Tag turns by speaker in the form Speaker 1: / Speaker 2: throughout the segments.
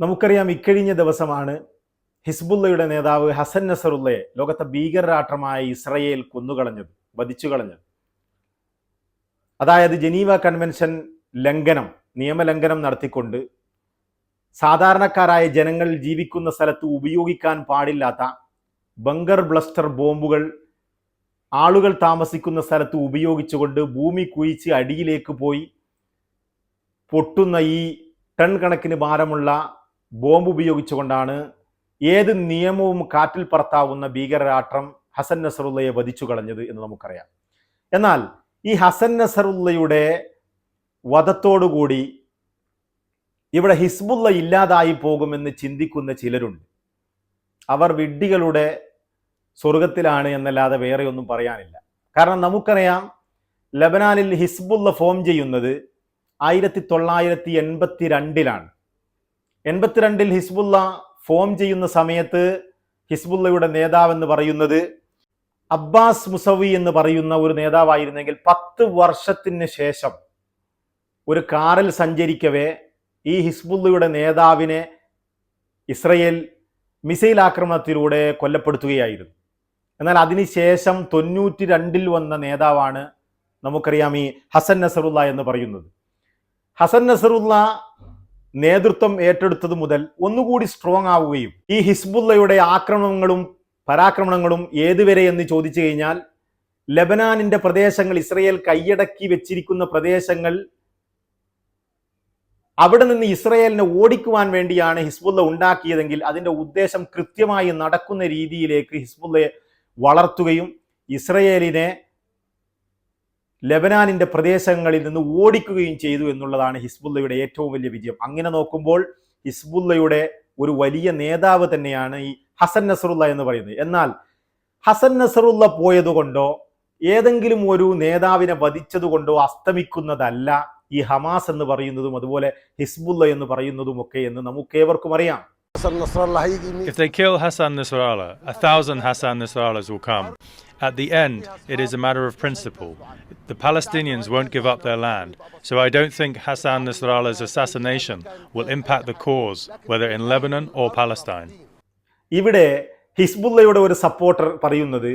Speaker 1: നമുക്കറിയാം ഇക്കഴിഞ്ഞ ദിവസമാണ് ഹിസ്ബുല്ലയുടെ നേതാവ് ഹസൻ നസറുള്ളയെ ലോകത്തെ ഭീകരരാഷ്ട്രമായ ഇസ്രയേൽ കൊന്നുകളഞ്ഞത് വധിച്ചു കളഞ്ഞത് അതായത് ജനീവ കൺവെൻഷൻ ലംഘനം നിയമലംഘനം നടത്തിക്കൊണ്ട് സാധാരണക്കാരായ ജനങ്ങൾ ജീവിക്കുന്ന സ്ഥലത്ത് ഉപയോഗിക്കാൻ പാടില്ലാത്ത ബങ്കർ ബ്ലസ്റ്റർ ബോംബുകൾ ആളുകൾ താമസിക്കുന്ന സ്ഥലത്ത് ഉപയോഗിച്ചുകൊണ്ട് ഭൂമി കുഴിച്ച് അടിയിലേക്ക് പോയി പൊട്ടുന്ന ഈ ടൺ കണക്കിന് ഭാരമുള്ള ബോംബ് ഉപയോഗിച്ചുകൊണ്ടാണ് ഏത് നിയമവും കാറ്റിൽ പറത്താവുന്ന ഭീകരരാഷ്ട്രം ഹസൻ നസറുള്ളയെ വധിച്ചു കളഞ്ഞത് എന്ന് നമുക്കറിയാം. എന്നാൽ ഈ ഹസൻ നസറുള്ളയുടെ വധത്തോടുകൂടി ഇവിടെ ഹിസ്ബുള്ള ഇല്ലാതായി പോകുമെന്ന് ചിന്തിക്കുന്ന ചിലരുണ്ട്. അവർ വിഡ്ഢികളുടെ സ്വർഗത്തിലാണ് എന്നല്ലാതെ വേറെ ഒന്നും പറയാനില്ല. കാരണം നമുക്കറിയാം ലബനാനിൽ ഹിസ്ബുള്ള ഫോം ചെയ്യുന്നത് ആയിരത്തി തൊള്ളായിരത്തി എൺപത്തി രണ്ടിലാണ്. എൺപത്തിരണ്ടിൽ ഹിസ്ബുള്ള ഫോം ചെയ്യുന്ന സമയത്ത് ഹിസ്ബുള്ളയുടെ നേതാവെന്ന് പറയുന്നത് അബ്ബാസ് മുസവി എന്ന് പറയുന്ന ഒരു നേതാവായിരുന്നെങ്കിൽ പത്ത് വർഷത്തിന് ശേഷം ഒരു കാറിൽ സഞ്ചരിക്കവേ ഈ ഹിസ്ബുള്ളയുടെ നേതാവിനെ ഇസ്രയേൽ മിസൈൽ ആക്രമണത്തിലൂടെ കൊല്ലപ്പെടുത്തുകയായിരുന്നു. എന്നാൽ അതിനുശേഷം തൊണ്ണൂറ്റി രണ്ടിൽ വന്ന നേതാവാണ് നമുക്കറിയാം ഈ ഹസൻ നസറുല്ല എന്ന് പറയുന്നത്. ഹസൻ നസറുല്ല നേതൃത്വം ഏറ്റെടുത്തത് മുതൽ ഒന്നുകൂടി സ്ട്രോങ് ആവുകയും ഈ ഹിസ്ബുല്ലയുടെ ആക്രമണങ്ങളും പരാക്രമണങ്ങളും ഏതുവരെ എന്ന് ചോദിച്ചു കഴിഞ്ഞാൽ ലബനാനിന്റെ പ്രദേശങ്ങൾ ഇസ്രയേൽ കൈയടക്കി വെച്ചിരിക്കുന്ന പ്രദേശങ്ങൾ അവിടെ നിന്ന് ഇസ്രയേലിനെ ഓടിക്കുവാൻ വേണ്ടിയാണ് ഹിസ്ബുല്ല ഉണ്ടാക്കിയതെങ്കിൽ അതിന്റെ ഉദ്ദേശം കൃത്യമായി നടക്കുന്ന രീതിയിലേക്ക് ഹിസ്ബുല്ലയെ വളർത്തുകയും ഇസ്രയേലിനെ ലെബനാനിന്റെ പ്രദേശങ്ങളിൽ നിന്ന് ഓടിക്കുകയും ചെയ്തു എന്നുള്ളതാണ് ഹിസ്ബുല്ലയുടെ ഏറ്റവും വലിയ വിജയം. അങ്ങനെ നോക്കുമ്പോൾ ഹിസ്ബുല്ലയുടെ ഒരു വലിയ നേതാവ് തന്നെയാണ് ഈ ഹസൻ നസറുല്ല എന്ന് പറയുന്നത്. എന്നാൽ ഹസൻ നസറുല്ല പോയതുകൊണ്ടോ ഏതെങ്കിലും ഒരു നേതാവിനെ വധിച്ചതുകൊണ്ടോ അസ്തമിക്കുന്നതല്ല ഈ ഹമാസ് എന്ന് പറയുന്നതും അതുപോലെ ഹിസ്ബുല്ല എന്ന് പറയുന്നതും ഒക്കെ എന്ന് നമുക്ക് ഏവർക്കും അറിയാം.
Speaker 2: If they kill Hassan Nasrallah, a thousand Hassan Nasrallahs will come. At the end, it is a matter of principle. The Palestinians won't give up their land, so I don't think Hassan Nasrallah's assassination will impact the cause, whether in Lebanon or Palestine.
Speaker 1: ഇവിടെ ഹിസ്ബുള്ളയുടെ ഒരു supporter പറയുന്നത്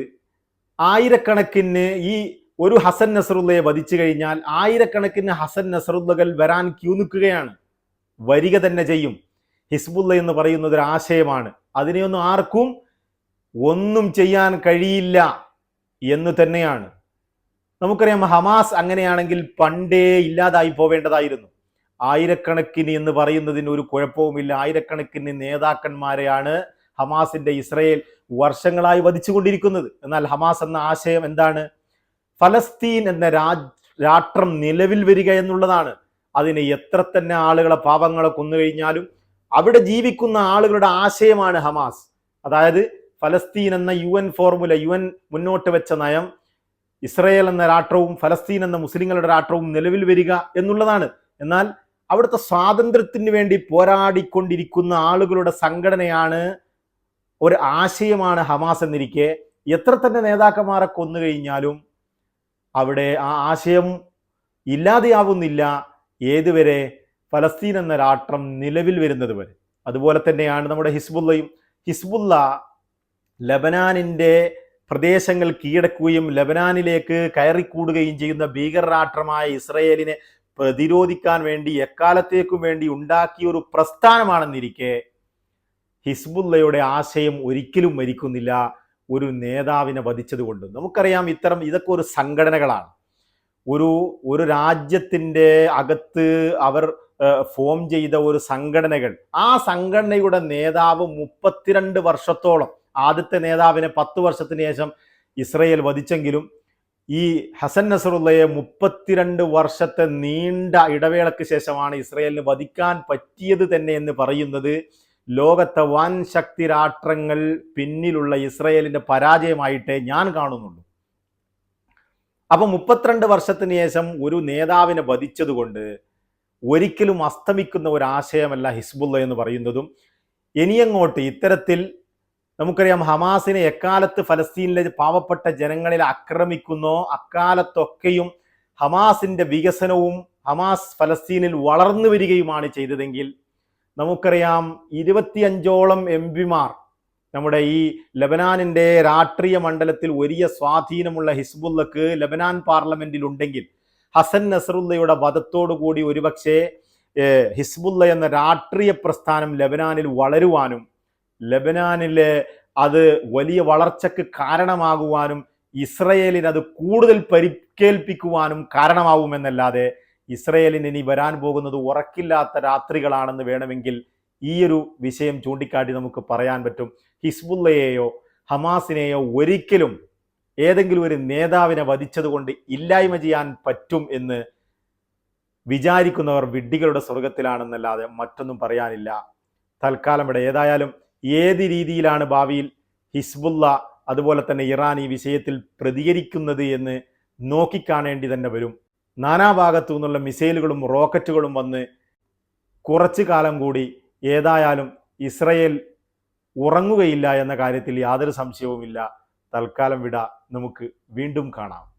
Speaker 1: ആയിരക്കണക്കിന് ഈ ഒരു ഹസൻ നസറുല്ലയെ വധിച്ചു കഴിഞ്ഞാൽ ആയിരക്കണക്കിന് ഹസൻ നസറുല്ലകൾ വരാൻ ക്യൂ നിൽക്കുകയാണ് വരിക തന്നെ ചെയ്യും ഹിസ്ബുല്ല എന്ന് പറയുന്നത് ഒരു ആശയമാണ് അതിനെയൊന്നും ആർക്കും ഒന്നും ചെയ്യാൻ കഴിയില്ല എന്ന് തന്നെയാണ്. നമുക്കറിയാം ഹമാസ് അങ്ങനെയാണെങ്കിൽ പണ്ടേ ഇല്ലാതായി പോവേണ്ടതായിരുന്നു. ആയിരക്കണക്കിന് എന്ന് പറയുന്നതിന് ഒരു കുഴപ്പവുമില്ല. ആയിരക്കണക്കിന് നേതാക്കന്മാരെയാണ് ഹമാസിന്റെ ഇസ്രയേൽ വർഷങ്ങളായി വധിച്ചുകൊണ്ടിരിക്കുന്നത്. എന്നാൽ ഹമാസ് എന്ന ആശയം എന്താണ്? ഫലസ്തീൻ എന്ന രാഷ്ട്രം നിലവിൽ വരിക എന്നുള്ളതാണ്. അതിന് എത്ര തന്നെ ആളുകളെ പാപങ്ങളെ കൊന്നു കഴിഞ്ഞാലും അവിടെ ജീവിക്കുന്ന ആളുകളുടെ ആശയമാണ് ഹമാസ്. അതായത് ഫലസ്തീൻ എന്ന U N formula U N മുന്നോട്ട് വെച്ച നയം ഇസ്രയേൽ എന്ന രാഷ്ട്രവും ഫലസ്തീൻ എന്ന മുസ്ലിങ്ങളുടെ രാഷ്ട്രവും നിലവിൽ വരിക എന്നുള്ളതാണ്. എന്നാൽ അവിടുത്തെ സ്വാതന്ത്ര്യത്തിന് വേണ്ടി പോരാടിക്കൊണ്ടിരിക്കുന്ന ആളുകളുടെ സംഘടനയാണ് ഒരു ആശയമാണ് ഹമാസ് എന്നിരിക്കെ. എത്ര തന്നെ നേതാക്കന്മാരെ കൊന്നു കഴിഞ്ഞാലും അവിടെ ആ ആശയം ഇല്ലാതെയാവുന്നില്ല. ഏതുവരെ ഫലസ്തീൻ എന്ന രാഷ്ട്രം നിലവിൽ വരുന്നത് വരെ. അതുപോലെ തന്നെയാണ് നമ്മുടെ ഹിസ്ബുല്ലയും ഹിസ്ബുള്ള ലബനാനിന്റെ പ്രദേശങ്ങൾ കീഴടക്കുകയും ലബനാനിലേക്ക് കയറിക്കൂടുകയും ചെയ്യുന്ന ഭീകരരാഷ്ട്രമായ ഇസ്രയേലിനെ പ്രതിരോധിക്കാൻ വേണ്ടി എക്കാലത്തേക്കും വേണ്ടി ഉണ്ടാക്കിയ ഒരു പ്രസ്ഥാനമാണെന്നിരിക്കെ ഹിസ്ബുല്ലയുടെ ആശയം ഒരിക്കലും മരിക്കുന്നില്ല ഒരു നേതാവിനെ വധിച്ചതുകൊണ്ട്. നമുക്കറിയാം ഇത്തരം ഇതൊക്കെ ഒരു സംഘടനകളാണ്. ഒരു ഒരു രാജ്യത്തിന്റെ അകത്ത് അവർ ഫോം ചെയ്ത ഒരു സംഘടനകൾ. ആ സംഘടനയുടെ നേതാവ് മുപ്പത്തിരണ്ട് വർഷത്തോളം ആദ്യത്തെ നേതാവിനെ പത്ത് വർഷത്തിന് ശേഷം ഇസ്രയേൽ വധിച്ചെങ്കിലും ഈ ഹസൻ നസറുള്ളയെ മുപ്പത്തിരണ്ട് വർഷത്തെ നീണ്ട ഇടവേളയ്ക്ക് ശേഷമാണ് ഇസ്രയേലിന് വധിക്കാൻ പറ്റിയത് തന്നെ എന്ന് പറയുന്നത്. ലോകത്തെ വൻ ശക്തി രാഷ്ട്രങ്ങൾ പിന്നിലുള്ള ഇസ്രയേലിന്റെ പരാജയമായിട്ടേ ഞാൻ കാണുന്നുള്ളൂ. അപ്പൊ മുപ്പത്തിരണ്ട് വർഷത്തിന് ശേഷം ഒരു നേതാവിനെ വധിച്ചതുകൊണ്ട് ഒരിക്കലും അസ്തമിക്കുന്ന ഒരു ആശയമല്ല ഹിസ്ബുള്ള എന്ന് പറയുന്നതും. ഇനിയങ്ങോട്ട് ഇത്തരത്തിൽ നമുക്കറിയാം ഹമാസിനെ എക്കാലത്ത് ഫലസ്തീനിലെ പാവപ്പെട്ട ജനങ്ങളിൽ ആക്രമിക്കുന്നോ. അക്കാലത്തൊക്കെയും ഹമാസിന്റെ വികസനവും ഹമാസ് ഫലസ്തീനിൽ വളർന്നു വരികയുമാണ് ചെയ്തതെങ്കിൽ നമുക്കറിയാം ഇരുപത്തിയഞ്ചോളം എം പിമാർ നമ്മുടെ ഈ ലബനാനിന്റെ രാഷ്ട്രീയ മണ്ഡലത്തിൽ വലിയ സ്വാധീനമുള്ള ഹിസ്ബുല്ലക്ക് ലബനാൻ പാർലമെന്റിൽ ഉണ്ടെങ്കിൽ ഹസൻ നസറുല്ലയുടെ വധത്തോടു കൂടി ഒരുപക്ഷെ ഹിസ്ബുല്ല എന്ന രാഷ്ട്രീയ പ്രസ്ഥാനം ലബനാനിൽ വളരുവാനും ലബനാനിലെ അത് വലിയ വളർച്ചയ്ക്ക് കാരണമാകുവാനും ഇസ്രയേലിന് അത് കൂടുതൽ പരിക്കേൽപ്പിക്കുവാനും കാരണമാവുമെന്നല്ലാതെ ഇസ്രയേലിന് ഇനി വരാൻ പോകുന്നത് ഉറക്കില്ലാത്ത രാത്രികളാണെന്ന് വേണമെങ്കിൽ ഈ ഒരു വിഷയം ചൂണ്ടിക്കാട്ടി നമുക്ക് പറയാൻ പറ്റും. ഹിസ്ബുല്ലയെയോ ഹമാസിനെയോ ഒരിക്കലും ഏതെങ്കിലും ഒരു നേതാവിനെ വധിച്ചതുകൊണ്ട് ഇല്ലായ്മ ചെയ്യാൻ പറ്റും എന്ന് വിചാരിക്കുന്നവർ വിഡ്ഢികളുടെ സ്വർഗത്തിലാണെന്നല്ലാതെ മറ്റൊന്നും പറയാനില്ല. തൽക്കാലം ഇവിടെ. ഏതായാലും ഏത് രീതിയിലാണ് ഭാവിയിൽ ഹിസ്ബുല്ല അതുപോലെ തന്നെ ഇറാൻ ഈ വിഷയത്തിൽ പ്രതികരിക്കുന്നത് എന്ന് നോക്കിക്കാണേണ്ടി തന്നെ വരും. നാനാഭാഗത്തു നിന്നുള്ള മിസൈലുകളും റോക്കറ്റുകളും വന്ന് കുറച്ചു കാലം കൂടി ഏതായാലും ഇസ്രയേൽ ഉറങ്ങുകയില്ല എന്ന കാര്യത്തിൽ യാതൊരു സംശയവുമില്ല. തൽക്കാലം വിട. നമുക്ക് വീണ്ടും കാണാം.